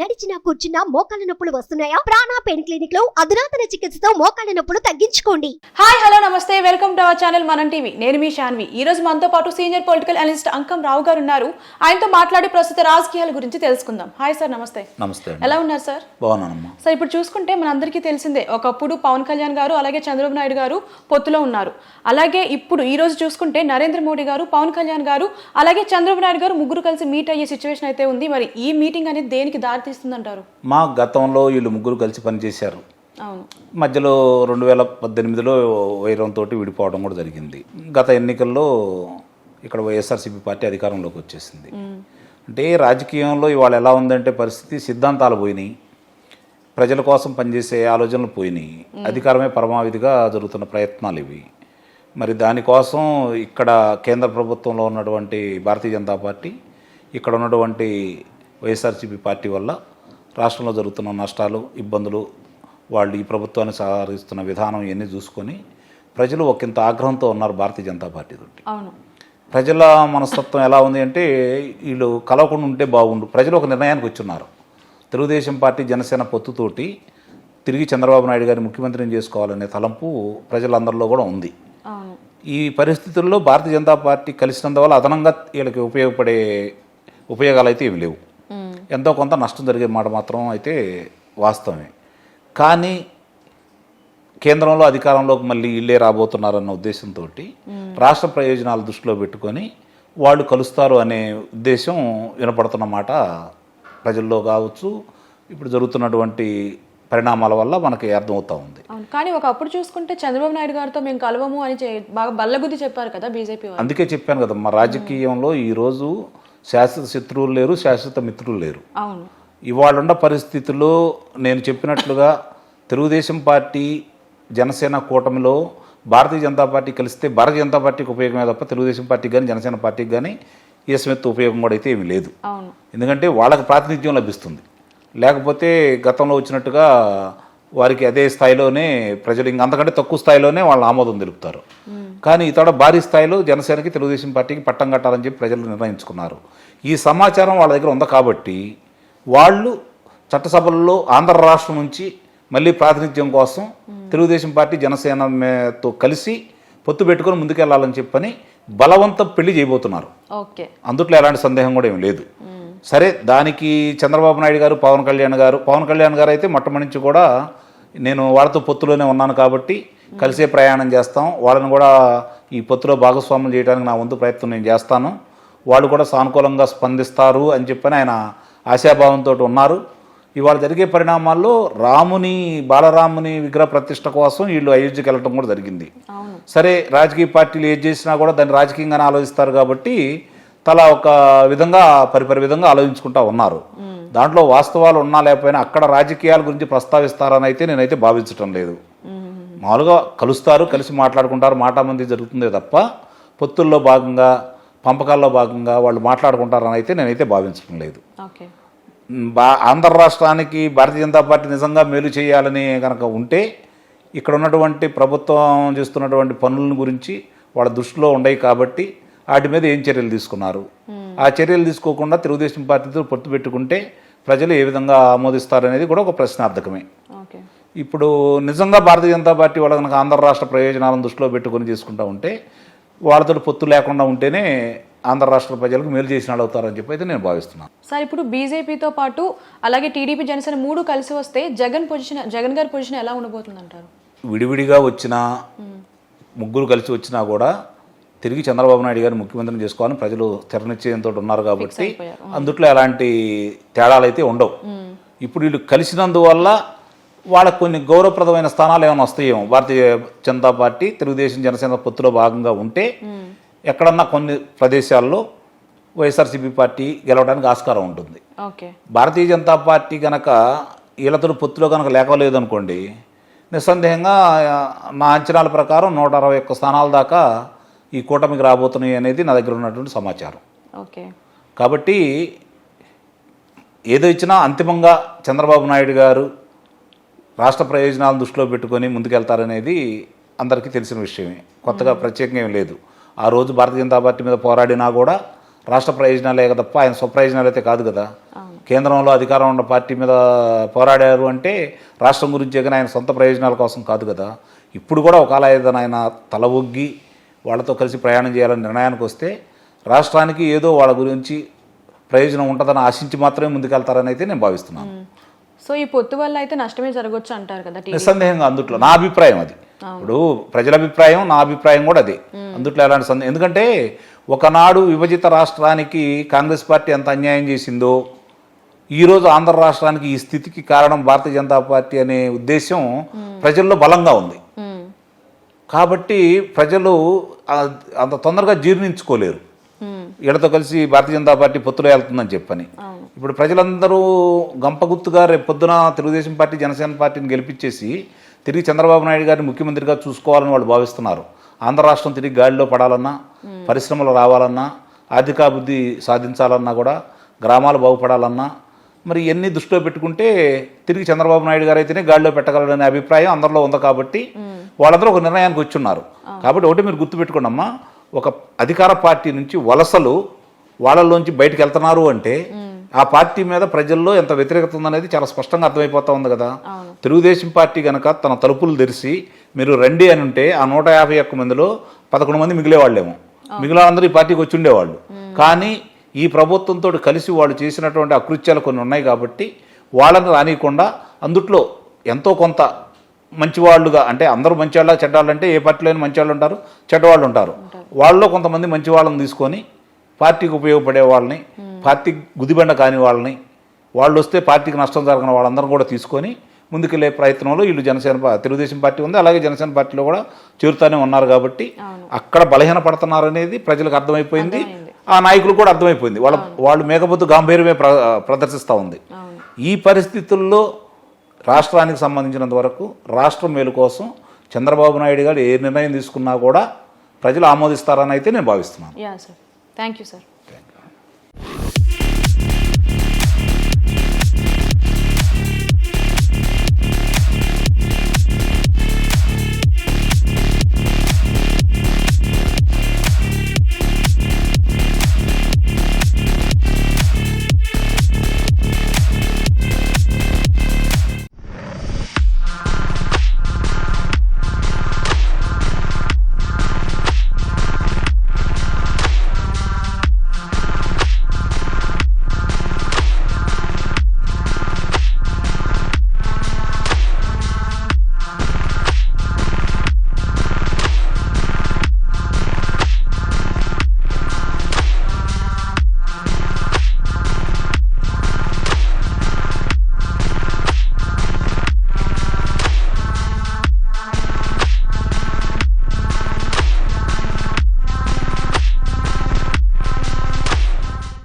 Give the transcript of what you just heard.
నడిచినా కూర్చున్నా మోకాళ్ళ నొప్పులు వస్తున్నాయా? ప్రాణా పెయిన్ క్లినిక్లో అధునాతన చికిత్సతో మోకాళ్ళ నొప్పులు తగ్గించుకోండి. హాయ్ హలో నమస్తే. Welcome to our channel Manam TV. నేను మీ శాన్వి ఈ రోజు మనతో పాటు senior political analyst Ankam Rao garu ఉన్నారు. ఆయనతో మాట్లాడి ప్రస్తుత రాజకీయాల గురించి తెలుసుకుందాం. హాయ్ సార్ నమస్తే. నమస్తే ఎలా ఉన్నారు సార్? బాగున్నానమ్మా. సార్ ఇప్పుడు చూసుకుంటే మనందరికీ తెలిసిందే ఒకప్పుడు పవన్ కళ్యాణ్ గారు అలాగే చంద్రబాబు నాయుడు గారు పొత్తులో ఉన్నారు. అలాగే ఇప్పుడు ఈ రోజు చూసుకుంటే నరేంద్ర మోడీ గారు పవన్ కళ్యాణ్ గారు అలాగే చంద్రబాబు నాయుడు గారు ముగ్గురు కలిసి మీట్ అయ్యే సిచ్యువేషన్ అయితే ఉంది. మరి ఈ మీటింగ్ అనేది దేనికి దారితీస్తుందంటారు? మా గతంలో వీళ్ళు ముగ్గురు కలిసి పనిచేశారు. మధ్యలో రెండు వేల పద్దెనిమిదిలో వైరంతో విడిపోవడం కూడా జరిగింది. గత ఎన్నికల్లో ఇక్కడ వైఎస్ఆర్సీపీ పార్టీ అధికారంలోకి వచ్చేసింది. అంటే రాజకీయంలో ఇవాళ ఎలా ఉందంటే పరిస్థితి సిద్ధాంతాలు పోయినాయి. ప్రజల కోసం పనిచేసే ఆలోచనలు పోయినాయి. అధికారమే పరమావధిగా జరుగుతున్న ప్రయత్నాలు ఇవి. మరి దానికోసం ఇక్కడ కేంద్ర ప్రభుత్వంలో ఉన్నటువంటి భారతీయ జనతా పార్టీ ఇక్కడ ఉన్నటువంటి వైఎస్ఆర్సీపీ పార్టీ వల్ల రాష్ట్రంలో జరుగుతున్న నష్టాలు ఇబ్బందులు వాళ్ళు ఈ ప్రభుత్వాన్ని సహకరిస్తున్న విధానం ఇవన్నీ చూసుకొని ప్రజలు ఒకంత ఆగ్రహంతో ఉన్నారు భారతీయ జనతా పార్టీ తోటి. ప్రజల మనస్తత్వం ఎలా ఉంది అంటే వీళ్ళు కలవకుండా ఉంటే బాగుండు. ప్రజలు ఒక నిర్ణయానికి వచ్చున్నారు. తెలుగుదేశం పార్టీ జనసేన పొత్తుతోటి తిరిగి చంద్రబాబు నాయుడు గారిని ముఖ్యమంత్రిని చేసుకోవాలనే తలంపు ప్రజలందరిలో కూడా ఉంది. ఈ పరిస్థితుల్లో భారతీయ జనతా పార్టీ కలిసినందువల్ల అదనంగా వీళ్ళకి ఉపయోగపడే ఉపయోగాలు అయితే ఏమి లేవు. ఎంతో కొంత నష్టం జరిగే మాట మాత్రం అయితే వాస్తవమే. కానీ కేంద్రంలో అధికారంలోకి మళ్ళీ ఇల్లే రాబోతున్నారన్న ఉద్దేశంతో రాష్ట్ర ప్రయోజనాలు దృష్టిలో పెట్టుకొని వాళ్ళు కలుస్తారు అనే ఉద్దేశం వినపడుతున్న మాట ప్రజల్లో కావచ్చు ఇప్పుడు జరుగుతున్నటువంటి పరిణామాల వల్ల మనకి అర్థమవుతూ ఉంది. కానీ ఒకప్పుడు చూసుకుంటే చంద్రబాబు నాయుడు గారితో మేము కలవము అని బాగా బల్లగుద్ది చెప్పారు కదా బీజేపీ అందుకే చెప్పాను కదా మా రాజకీయంలో ఈరోజు శాశ్వత శత్రువులు లేరు శాశ్వత మిత్రులు లేరు. ఇవాళ ఉన్న పరిస్థితుల్లో నేను చెప్పినట్లుగా తెలుగుదేశం పార్టీ జనసేన కూటమిలో భారతీయ జనతా పార్టీ కలిస్తే భారతీయ జనతా పార్టీకి ఉపయోగమే తప్ప తెలుగుదేశం పార్టీకి కానీ జనసేన పార్టీకి కానీ ఈఎస్ఎంఎత్ ఉపయోగం కూడా అయితే ఏమీ లేదు. ఎందుకంటే వాళ్ళకి ప్రాతినిధ్యం లభిస్తుంది. లేకపోతే గతంలో వచ్చినట్టుగా వారికి అదే స్థాయిలోనే ప్రజలు ఇంక అంతకంటే తక్కువ స్థాయిలోనే వాళ్ళు ఆమోదం తెలుపుతారు. కానీ ఇతడ భారీ స్థాయిలో జనసేనకి తెలుగుదేశం పార్టీకి పట్టం కట్టాలని చెప్పి ప్రజలు నిర్ణయించుకున్నారు. ఈ సమాచారం వాళ్ళ దగ్గర ఉంది కాబట్టి వాళ్ళు చట్టసభల్లో ఆంధ్ర రాష్ట్రం నుంచి మళ్ళీ ప్రాతినిధ్యం కోసం తెలుగుదేశం పార్టీ జనసేనతో కలిసి పొత్తు పెట్టుకొని ముందుకెళ్ళాలని చెప్పని బలవంత పెళ్ళి చేయబోతున్నారు. ఓకే. అందుట్లో ఎలాంటి సందేహం కూడా ఏం లేదు. సరే దానికి చంద్రబాబు నాయుడు గారు పవన్ కళ్యాణ్ గారు పవన్ కళ్యాణ్ గారు అయితే మొట్టమొదటి నుంచి కూడా నేను వాళ్ళతో పొత్తులోనే ఉన్నాను కాబట్టి కలిసే ప్రయాణం చేస్తాం. వాళ్ళని కూడా ఈ పొత్తులో భాగస్వామ్యం చేయడానికి నా వంతు ప్రయత్నం నేను చేస్తాను. వాళ్ళు కూడా సానుకూలంగా స్పందిస్తారు అని చెప్పని ఆయన ఆశాభావంతో ఉన్నారు. ఇవాళ జరిగే పరిణామాల్లో రాముని బాలరాముని విగ్రహ ప్రతిష్ట కోసం వీళ్ళు అయోధ్యకి వెళ్ళటం కూడా జరిగింది. సరే రాజకీయ పార్టీలు ఏది చేసినా కూడా దాన్ని రాజకీయంగానే ఆలోచిస్తారు కాబట్టి తలా ఒక విధంగా పరిపరి విధంగా ఆలోచించుకుంటా ఉన్నారు. దాంట్లో వాస్తవాలు ఉన్నా లేకపోయినా అక్కడ రాజకీయాల గురించి ప్రస్తావిస్తారని అయితే నేనైతే భావించటం లేదు. మామూలుగా కలుస్తారు కలిసి మాట్లాడుకుంటారు మాటామంది జరుగుతుందే తప్ప పొత్తుల్లో భాగంగా పంపకాల్లో భాగంగా వాళ్ళు మాట్లాడుకుంటారని అయితే నేనైతే భావించడం లేదు. బా ఆంధ్ర రాష్ట్రానికి భారతీయ జనతా పార్టీ నిజంగా మేలు చేయాలని కనుక ఉంటే ఇక్కడ ఉన్నటువంటి ప్రభుత్వం చేస్తున్నటువంటి పనుల గురించి వాళ్ళ దృష్టిలో ఉండయి కాబట్టి వాటి మీద ఏం చర్యలు తీసుకున్నారు? ఆ చర్యలు తీసుకోకుండా తెలుగుదేశం పార్టీతో పొత్తు పెట్టుకుంటే ప్రజలు ఏ విధంగా ఆమోదిస్తారనేది కూడా ఒక ప్రశ్నార్థకమే. ఓకే. ఇప్పుడు నిజంగా భారతీయ జనతా పార్టీ వాళ్ళ కనుక ఆంధ్ర రాష్ట్ర ప్రయోజనాలను దృష్టిలో పెట్టుకొని చేసుకుంటా ఉంటే వాళ్ళతో పొత్తు లేకుండా ఉంటేనే ఆంధ్ర రాష్ట్ర ప్రజలకు మేలు చేసిన అవుతారని చెప్పి అయితే నేను భావిస్తున్నాను. సార్ ఇప్పుడు బీజేపీతో పాటు అలాగే టీడీపీ జనసేన మూడు కలిసి వస్తే జగన్ పొజిషన్ జగన్ గారి పొజిషన్ ఎలా ఉండబోతుంది అంటారు విడివిడిగా వచ్చిన ముగ్గురు కలిసి వచ్చినా కూడా తిరిగి చంద్రబాబు నాయుడు గారిని ముఖ్యమంత్రిని చేసుకోవాలని ప్రజలు స్థిర నిశ్చయంతో ఉన్నారు కాబట్టి. అందుట్లో ఎలాంటి తేడాలు అయితే ఉండవు ఇప్పుడు వీళ్ళు కలిసినందువల్ల వాళ్ళకు కొన్ని గౌరవప్రదమైన స్థానాలు ఏమైనా వస్తాయేమో. భారతీయ జనతా పార్టీ తెలుగుదేశం జనసేన పొత్తులో భాగంగా ఉంటే ఎక్కడన్నా కొన్ని ప్రదేశాల్లో వైఎస్ఆర్సీపీ పార్టీ గెలవడానికి ఆస్కారం ఉంటుంది. భారతీయ జనతా పార్టీ కనుక వీళ్ళతో పొత్తులో కనుక లేకలేదు అనుకోండి నిస్సందేహంగా నా అంచనాల ప్రకారం నూట అరవై ఒక్క స్థానాల దాకా ఈ కూటమికి రాబోతున్నాయి అనేది నా దగ్గర ఉన్నటువంటి సమాచారం. ఓకే. కాబట్టి ఏదో ఇచ్చినా అంతిమంగా చంద్రబాబు నాయుడు గారు రాష్ట్ర ప్రయోజనాలను దృష్టిలో పెట్టుకొని ముందుకెళ్తారనేది అందరికీ తెలిసిన విషయమే. కొత్తగా ప్రత్యేకంగా ఏం లేదు. ఆ రోజు భారతీయ జనతా పార్టీ మీద పోరాడినా కూడా రాష్ట్ర ప్రయోజనాలే తప్ప ఆయన స్వప్రయోజనాలు అయితే కాదు కదా. కేంద్రంలో అధికారం ఉన్న పార్టీ మీద పోరాడారు అంటే రాష్ట్రం గురించే కానీ ఆయన సొంత ప్రయోజనాల కోసం కాదు కదా. ఇప్పుడు కూడా ఒకవేళ ఏదైనా ఆయన తల ఒగ్గి వాళ్ళతో కలిసి ప్రయాణం చేయాలని నిర్ణయానికి వస్తే రాష్ట్రానికి ఏదో వాళ్ళ గురించి ప్రయోజనం ఉంటుందని ఆశించి మాత్రమే ముందుకెళ్తారని అయితే నేను భావిస్తున్నాను. సో ఈ పొత్తు వల్ల అయితే నష్టమే జరగవచ్చు అంటారు కదా నిస్సందేహంగా అందుట్లో నా అభిప్రాయం అది. ఇప్పుడు ప్రజల అభిప్రాయం నా అభిప్రాయం కూడా అదే. అందుట్లో ఎలాంటి సందేహం ఎందుకంటే ఒకనాడు విభజిత రాష్ట్రానికి కాంగ్రెస్ పార్టీ ఎంత అన్యాయం చేసిందో ఈరోజు ఆంధ్ర రాష్ట్రానికి ఈ స్థితికి కారణం భారతీయ జనతా పార్టీ అనే ఉద్దేశం ప్రజల్లో బలంగా ఉంది. కాబట్టి ప్రజలు అంత తొందరగా జీర్ణించుకోలేరు. వీళ్ళతో కలిసి భారతీయ జనతా పార్టీ పొత్తులో వెళ్తుందని చెప్పని. ఇప్పుడు ప్రజలందరూ గంపగుత్తుగా రేపు పొద్దున తెలుగుదేశం పార్టీ జనసేన పార్టీని గెలిపించేసి తిరిగి చంద్రబాబు నాయుడు గారిని ముఖ్యమంత్రిగా చూసుకోవాలని వాళ్ళు భావిస్తున్నారు. ఆంధ్ర రాష్ట్రం తిరిగి గాడిలో పడాలన్నా పరిశ్రమలు రావాలన్నా ఆర్థికాభివృద్ధి సాధించాలన్నా కూడా గ్రామాలు బాగుపడాలన్నా మరి ఇవన్నీ దృష్టిలో పెట్టుకుంటే తిరిగి చంద్రబాబు నాయుడు గారు అయితేనే గాడిలో పెట్టగలరనే అభిప్రాయం అందరిలో ఉంది కాబట్టి వాళ్ళందరూ ఒక నిర్ణయానికి వచ్చి ఉన్నారు కాబట్టి ఒకటి మీరు గుర్తుపెట్టుకోండి అమ్మా ఒక అధికార పార్టీ నుంచి వలసలు వాళ్ళలోంచి బయటకు వెళ్తున్నారు అంటే ఆ పార్టీ మీద ప్రజల్లో ఎంత వ్యతిరేకత ఉందనేది చాలా స్పష్టంగా అర్థమైపోతా ఉంది కదా. తెలుగుదేశం పార్టీ కనుక తన తలుపులు తెరిచి మీరు రండి అని ఉంటే ఆ నూట యాభై ఒక్క మందిలో పదకొండు మంది మిగిలేవాళ్ళేమో. మిగిలిన అందరూ ఈ పార్టీకి వచ్చి ఉండేవాళ్ళు. కానీ ఈ ప్రభుత్వంతో కలిసి వాళ్ళు చేసినటువంటి అకృత్యాలు కొన్ని ఉన్నాయి కాబట్టి వాళ్ళని రానియకుండా అందుట్లో ఎంతో కొంత మంచివాళ్ళుగా అంటే అందరూ మంచివాళ్ళ చెడ్డవాళ్ళు అంటే ఏ పార్టీలో అయినా మంచివాళ్ళు ఉంటారు చెడ్డవాళ్ళు ఉంటారు. వాళ్ళలో కొంతమంది మంచి వాళ్ళని తీసుకొని పార్టీకి ఉపయోగపడే వాళ్ళని పార్టీ గుదిబండ కాని వాళ్ళని వాళ్ళు వస్తే పార్టీకి నష్టం జరగని వాళ్ళందరం కూడా తీసుకొని ముందుకెళ్ళే ప్రయత్నంలో వీళ్ళు జనసేన తెలుగుదేశం పార్టీ ఉంది. అలాగే జనసేన పార్టీలో కూడా చేరుతానే ఉన్నారు కాబట్టి అక్కడ బలహీన పడుతున్నారు అనేది ప్రజలకు అర్థమైపోయింది. ఆ నాయకులు కూడా అర్థమైపోయింది. వాళ్ళ వాళ్ళు మేకపోతు గాంభీర్యమే ప్ర ప్రదర్శిస్తూ ఉంది. ఈ పరిస్థితుల్లో రాష్ట్రానికి సంబంధించినంత వరకు రాష్ట్రం మేలు కోసం చంద్రబాబు నాయుడు గారు ఏ నిర్ణయం తీసుకున్నా కూడా ప్రజలు ఆమోదిస్తారని అయితే నేను భావిస్తున్నాను. Thank you sir